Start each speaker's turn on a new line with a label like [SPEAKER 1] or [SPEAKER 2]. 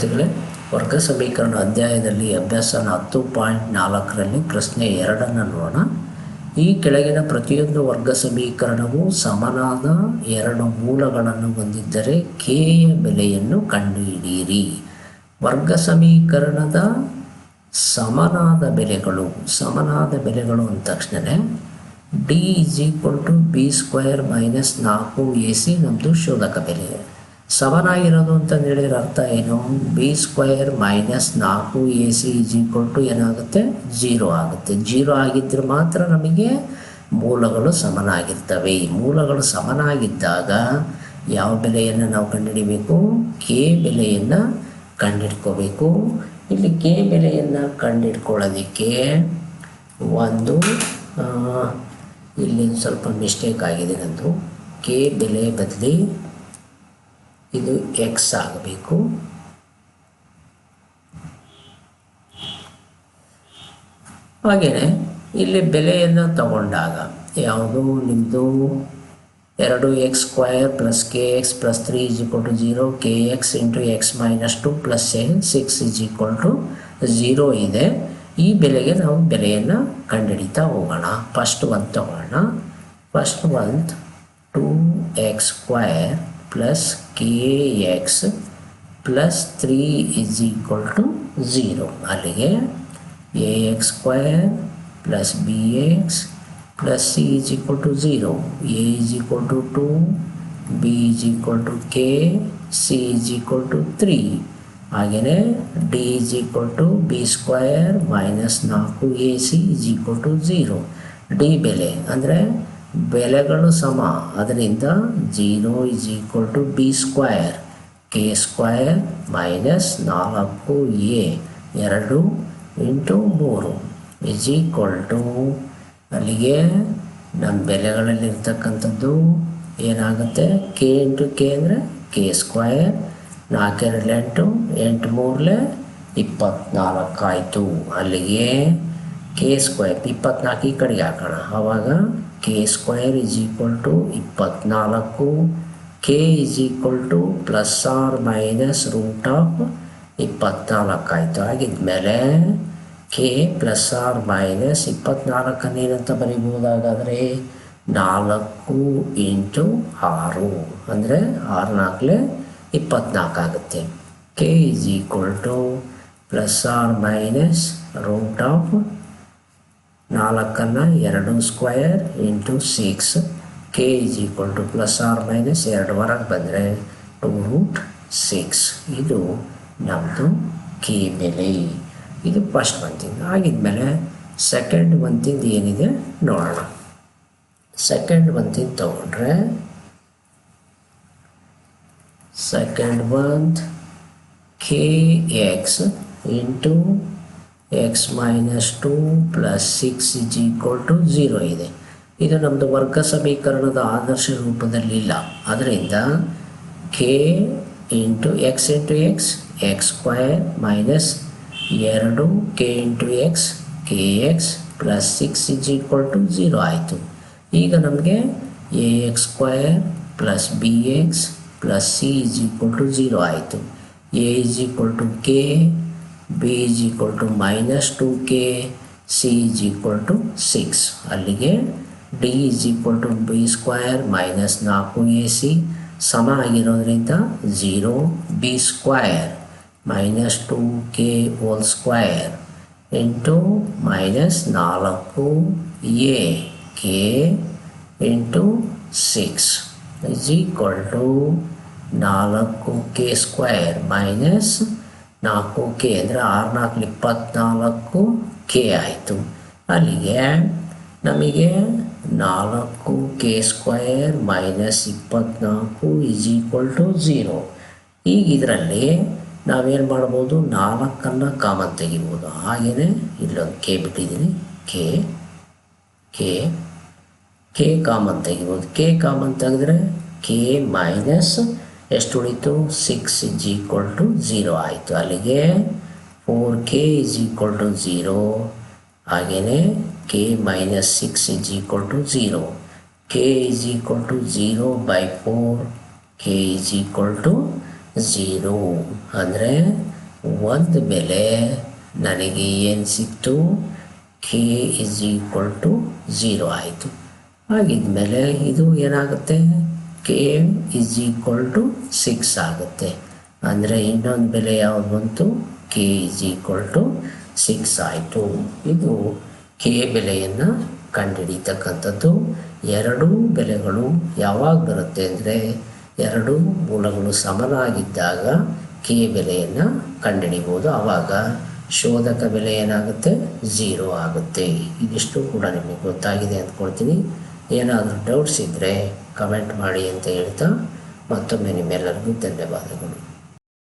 [SPEAKER 1] ವಿದ್ಯಾರ್ಥಿಗಳೇ ವರ್ಗ ಸಮೀಕರಣ ಅಧ್ಯಾಯದಲ್ಲಿ ಅಭ್ಯಾಸ ಹತ್ತು ಪಾಯಿಂಟ್ ನಾಲ್ಕರಲ್ಲಿ ಪ್ರಶ್ನೆ ಎರಡನ್ನು ನೋಡೋಣ. ಈ ಕೆಳಗಿನ ಪ್ರತಿಯೊಂದು ವರ್ಗ ಸಮೀಕರಣವು ಸಮನಾದ ಎರಡು ಮೂಲಗಳನ್ನು ಹೊಂದಿದ್ದರೆ ಕೆಯ ಬೆಲೆಯನ್ನು ಕಂಡುಹಿಡಿಯಿರಿ. ವರ್ಗ ಸಮೀಕರಣದ ಸಮನಾದ ಬೆಲೆಗಳು ಸಮನಾದ ಬೆಲೆಗಳು ಅಂದ ತಕ್ಷಣವೇ D is equal to B square minus ನಾಲ್ಕು ಎ ಸಿ ನಮ್ಮದು ಶೋಧಕ ಬೆಲೆ. ಸಮನಾಗಿರೋದು ಅಂತ ಹೇಳಿದ್ರೆ ಅರ್ಥ ಏನು? ಬಿ ಸ್ಕ್ವಯರ್ ಮೈನಸ್ ನಾಲ್ಕು A C is equal to ಏನಾಗುತ್ತೆ ಜೀರೋ ಆಗುತ್ತೆ. ಜೀರೋ ಆಗಿದ್ದರೆ ಮಾತ್ರ ನಮಗೆ ಮೂಲಗಳು ಸಮನಾಗಿರ್ತವೆ. ಈ ಮೂಲಗಳು ಸಮನಾಗಿದ್ದಾಗ ಯಾವ ಬೆಲೆಯನ್ನು ನಾವು ಕಂಡುಹಿಡಿಬೇಕು? ಕೆ ಬೆಲೆಯನ್ನು ಕಂಡುಹಿಡ್ಕೋಬೇಕು. ಇಲ್ಲಿ ಕೆ ಬೆಲೆಯನ್ನು ಕಂಡುಹಿಡ್ಕೊಳ್ಳೋದಕ್ಕೆ ಒಂದು ಇಲ್ಲಿ ಸ್ವಲ್ಪ ಮಿಸ್ಟೇಕ್ ಆಗಿದೆ ನಂದು. ಕೆ ಬೆಲೆ ಬದಲಿ ಇದು ಎಕ್ಸ್ ಆಗಬೇಕು. ಹಾಗೆಯೇ ಇಲ್ಲಿ ಬೆಲೆಯನ್ನು ತಗೊಂಡಾಗ ಯಾವುದು? ನಿಮ್ಮದು ಎರಡು X square plus K X plus three is equal to zero K X into X minus two plus seven six is equal to zero ಇದೆ. ಈ ಬೆಲೆಗೆ ನಾವು ಬೆಲೆಯನ್ನು ಕಂಡುಹಿಡಿತಾ ಹೋಗೋಣ. ಫಸ್ಟ್ ಒಂದು ತಗೊಳ್ಳೋಣ ಫಸ್ಟ್ ಒಂದು two X square plus K X plus three is equal to zero ಅಲ್ಲಿಗೆ A X square plus B X plus C is equal to zero A is equal to two B is equal to K C is equal to three ಹಾಗೆಯೇ D is equal to B square minus ನಾಲ್ಕು A C is equal to zero D ಬೆಲೆ ಅಂದರೆ ಬೆಲೆಗಳು ಸಮ. ಅದರಿಂದ zero is equal to B square K square minus ನಾಲ್ಕು A ಎರಡು into ಮೂರು ಇಸ್ ಈಕ್ವಲ್ ಟು ಅಲ್ಲಿಗೆ ನಮ್ಮ ಬೆಲೆಗಳಲ್ಲಿರ್ತಕ್ಕಂಥದ್ದು ಏನಾಗುತ್ತೆ? ಕೆ ಇಂಟು ಕೆ ಅಂದರೆ ಕೆ ಸ್ಕ್ವಯರ್ ನಾಲ್ಕೆರಡು ಎಂಟು ಎಂಟು ಮೂರಲೆ ಇಪ್ಪತ್ನಾಲ್ಕು ಆಯಿತು. ಅಲ್ಲಿಗೆ ಕೆ ಸ್ಕ್ವಯರ್ ಇಪ್ಪತ್ನಾಲ್ಕು ಈ ಕಡೆಗೆ ಹಾಕೋಣ. ಆವಾಗ K square is equal to ಇಪ್ಪತ್ನಾಲ್ಕು K is equal to plus R minus root of ಇಪ್ಪತ್ನಾಲ್ಕು ಆಯಿತು. ಆಗಿದ್ಮೇಲೆ ಕೆ ಪ್ಲಸ್ ಆರ್ ಮೈನಸ್ ಇಪ್ಪತ್ನಾಲ್ಕನ್ನು ಏನಂತ ಬರೀಬಹುದಾಗಾದರೆ ನಾಲ್ಕು ಇಂಟು ಆರು. ಅಂದರೆ ಆರು ನಾಲ್ಕಲೆ ಇಪ್ಪತ್ನಾಲ್ಕು ಆಗುತ್ತೆ. K is equal to plus or minus root of ನಾಲ್ಕನ್ನು ಎರಡು square into six K is equal to plus or minus ಎರಡು ಹೊರಗೆ ಬಂದರೆ ಟು ರೂಟ್ ಸಿಕ್ಸ್ ಇದು ನಮ್ಮದು ಕೆ ಬೆಲೆ. ಇದು ಫಸ್ಟ್ ಮಂತಿಂದ ಆಗಿದ್ಮೇಲೆ ಸೆಕೆಂಡ್ ಮಂತಿಂದ ಏನಿದೆ ನೋಡೋಣ. ಸೆಕೆಂಡ್ ಮಂತಿಂದ ತಗೊಂಡ್ರೆ second month K X into X minus two plus six is equal to zero ಇದೆ. ಇದು ನಮ್ಮದು ವರ್ಗ ಸಮೀಕರಣದ ಆದರ್ಶ ರೂಪದಲ್ಲಿಲ್ಲ ಅದರಿಂದ K into X into X X square minus ಎರಡು K into X K X plus six is equal to zero ಆಯಿತು. ಈಗ ನಮಗೆ A X square plus B X plus C is equal to zero ಆಯಿತು. A is equal to K B is equal to minus two K C is equal to six ಅಲ್ಲಿಗೆ D is equal to B square minus ನಾಲ್ಕು A C ಸಮ ಆಗಿರೋದ್ರಿಂದ zero B square minus two K whole square into minus ನಾಲ್ಕು A K into six is equal to ನಾಲ್ಕು K square minus ನಾಲ್ಕು K ಅಂದರೆ ಆರು ನಾಲ್ಕು ಇಪ್ಪತ್ನಾಲ್ಕು ಕೆ ಆಯಿತು. ಅಲ್ಲಿಗೆ ನಮಗೆ ನಾಲ್ಕು ಕೆ ಸ್ಕ್ವಯರ್ ಮೈನಸ್ ಇಪ್ಪತ್ನಾಲ್ಕು ಈಸ್ ಈಕ್ವಲ್ ಟು ಝೀರೋ ಈಗ ಇದರಲ್ಲಿ ನಾವೇನು ಮಾಡ್ಬೋದು? ನಾಲ್ಕನ್ನು ಕಾಮನ್ ತೆಗಿಬೋದು. ಹಾಗೆಯೇ ಇಲ್ಲೊಂದು ಕೆ ಬಿಟ್ಟಿದ್ದೀನಿ. ಕೆ ಕೆ ಕೆ ಕಾಮನ್ ತೆಗಿಬೋದು. ಕೆ ಕಾಮನ್ ತೆಗೆದ್ರೆ ಕೆ ಮೈನಸ್ ಎಷ್ಟು ಉಳಿತು? Six is equal to zero ಆಯಿತು. ಅಲ್ಲಿಗೆ four K is equal to zero ಹಾಗೆಯೇ K minus six is equal to zero K is equal to zero by four K is equal to zero ಅಂದರೆ ಒಂದು ಬೆಲೆ ನನಗೆ ಏನು ಸಿಕ್ತು? K is equal to zero ಆಯಿತು. ಹಾಗಿದ್ಮೇಲೆ ಇದು ಏನಾಗುತ್ತೆ? K is equal to six ಆಗುತ್ತೆ. ಅಂದರೆ ಇನ್ನೊಂದು ಬೆಲೆ ಯಾವುದು ಬಂತು? K is equal to six ಆಯಿತು. ಇದು ಕೆ ಬೆಲೆಯನ್ನು ಕಂಡುಹಿಡಿತಕ್ಕಂಥದ್ದು ಎರಡೂ ಬೆಲೆಗಳು ಯಾವಾಗ ಬರುತ್ತೆ ಅಂದರೆ ಎರಡೂ ಮೂಲಗಳು ಸಮನಾಗಿದ್ದಾಗ ಕೆ ಬೆಲೆಯನ್ನು ಕಂಡುಹಿಡಿಬೋದು. ಆವಾಗ ಶೋಧಕ ಬೆಲೆ ಏನಾಗುತ್ತೆ? ಝೀರೋ ಆಗುತ್ತೆ. ಇದಿಷ್ಟು ಕೂಡ ನಿಮಗೆ ಗೊತ್ತಾಗಿದೆ ಅಂದ್ಕೊಳ್ತೀನಿ. ಏನಾದರೂ ಡೌಟ್ಸ್ ಇದ್ದರೆ ಕಮೆಂಟ್ ಮಾಡಿ ಅಂತ ಹೇಳ್ತಾ ಮತ್ತೊಮ್ಮೆ ನಿಮ್ಮೆಲ್ಲರಿಗೂ ಧನ್ಯವಾದಗಳು.